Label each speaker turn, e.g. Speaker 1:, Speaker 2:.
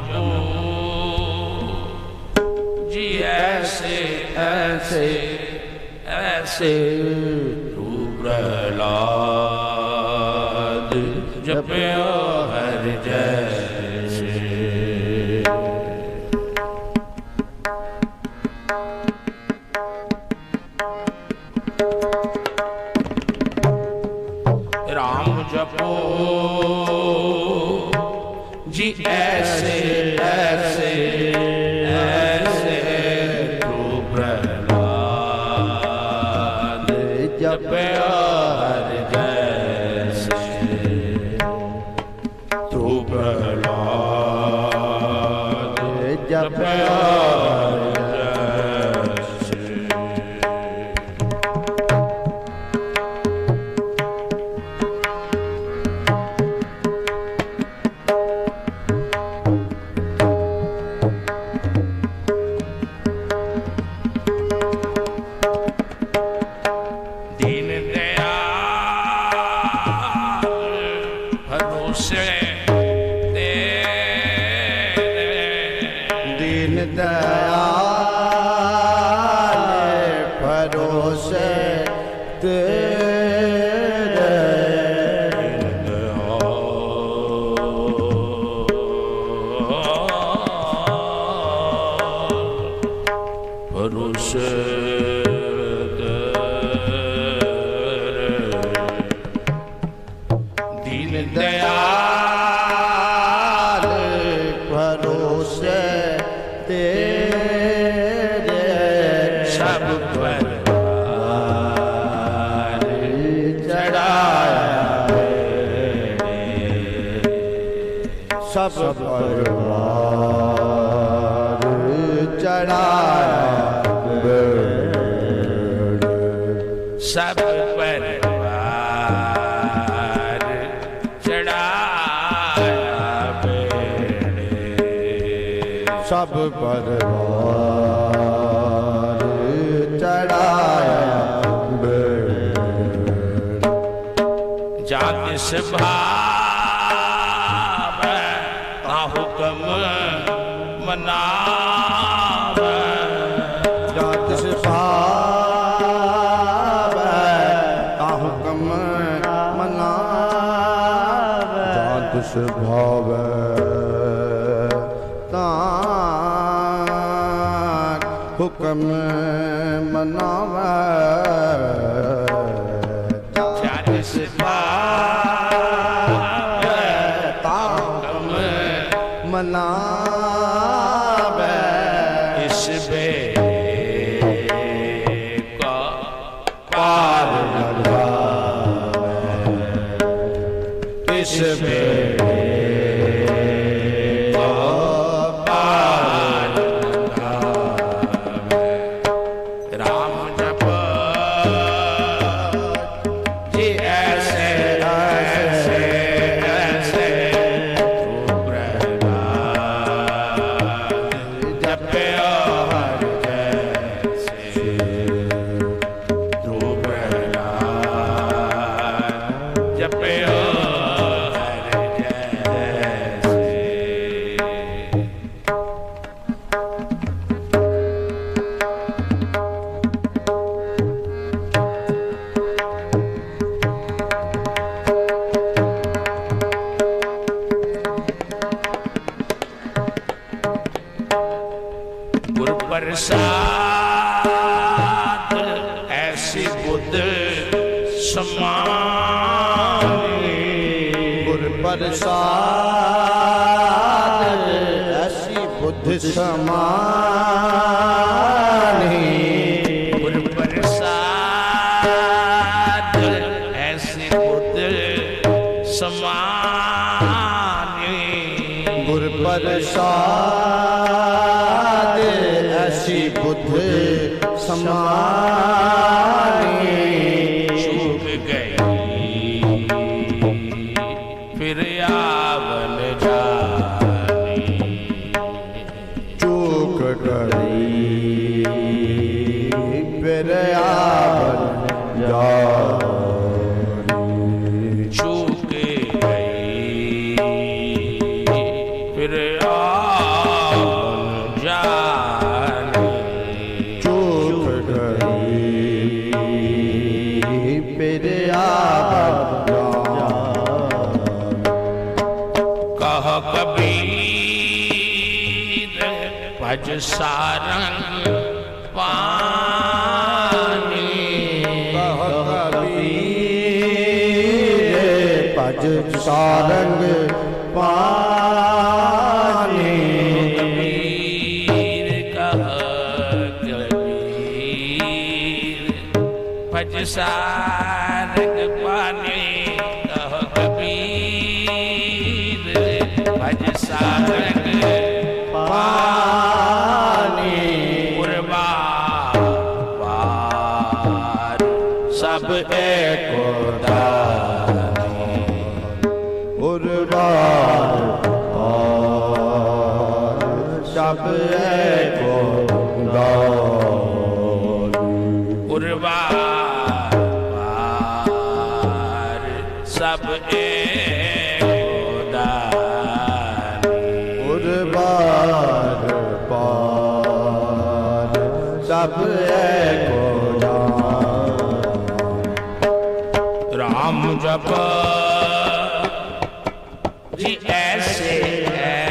Speaker 1: ਜਪੋ ਜੀ ਐਸੇ
Speaker 2: ਐਸੇ
Speaker 1: ਐਸੇ ਤੂੰ ਪ੍ਰਹਲਾਦ ਜਪਿਓ ਹਰ ਜੈਸੇ ਰਾਮ ਜਪੋ ਜੀ ਐਸੇ ਐਸੇ ਐਸੇ ਤੂੰ ਪ੍ਰਹਲਾਦ ਜਪਿਆ ਭਰੋਸੇ
Speaker 2: ਦੀਨ ਦਇਆਲ ਭਰੋਸੇ ਤੇਰੇ
Speaker 1: ਸਭ ਪਰ
Speaker 2: ਚੜਾਇਆ ਸਭ ਪਰਵਾਰ ਚੜਾਇਆ
Speaker 1: ਸਭ ਪਰਵਾਰ ਚੜਾਇਆ ਬੇੜੇ
Speaker 2: ਸਭ ਪਰਵਾਰ ਚੜਾਇਆ ਬੇੜ
Speaker 1: ਜਾਂ ਤਿਸ ਭਾਵੈ ਹੁਕਮ ਮਨਾਵੈ
Speaker 2: ਸੁਭਾਵੈ ਤਾ ਹੁਕਮ ਮਨਾਵੈ।
Speaker 1: ਇਸ ਬੇੜੇ ਪ੍ਰਸਾਦ ਐਸੀ ਬੁੱਧ ਸਮਾਨੀ
Speaker 2: ਗੁਰ ਪ੍ਰਸਾਦ ਐਸੀ ਬੁੱਧ ਸਮਾਨੀ
Speaker 1: ਗੁਰ ਐਸੀ ਬੁੱਧ ਸਮਾਨੀ
Speaker 2: ਗੁਰ ਐਸੀ ਬੁੱਧ ਸਮਾਨੀ।
Speaker 1: ਚੁੱਕ ਗਈ। ਫਿਰ ਆਵਨ ਜਾਣੀ।
Speaker 2: ਚੂਕ ਡਰੀ। ਫਿਰ ਆਵਨ ਜਾਰੀ
Speaker 1: ਭਜ ਸਾਰੰਗ ਪਾਣੀ
Speaker 2: ਕਬੀਰ
Speaker 1: ਕਹ ਕਬੀਰ ਭਜ ਸਾਰੰਗ ਸਭ ਏਕੋ ਦਾਨ ਪੁਰਵਾਰ ਸਭ ਏਕੋ ਦਾਨੀ।
Speaker 2: ਉਰਬਾਰ ਪਾਰ ਸਭ ਏਕੋ ਦਾਨ
Speaker 1: ਰਾਮ ਜਪ ਜੀ ਐਸੇ ਐਸੇ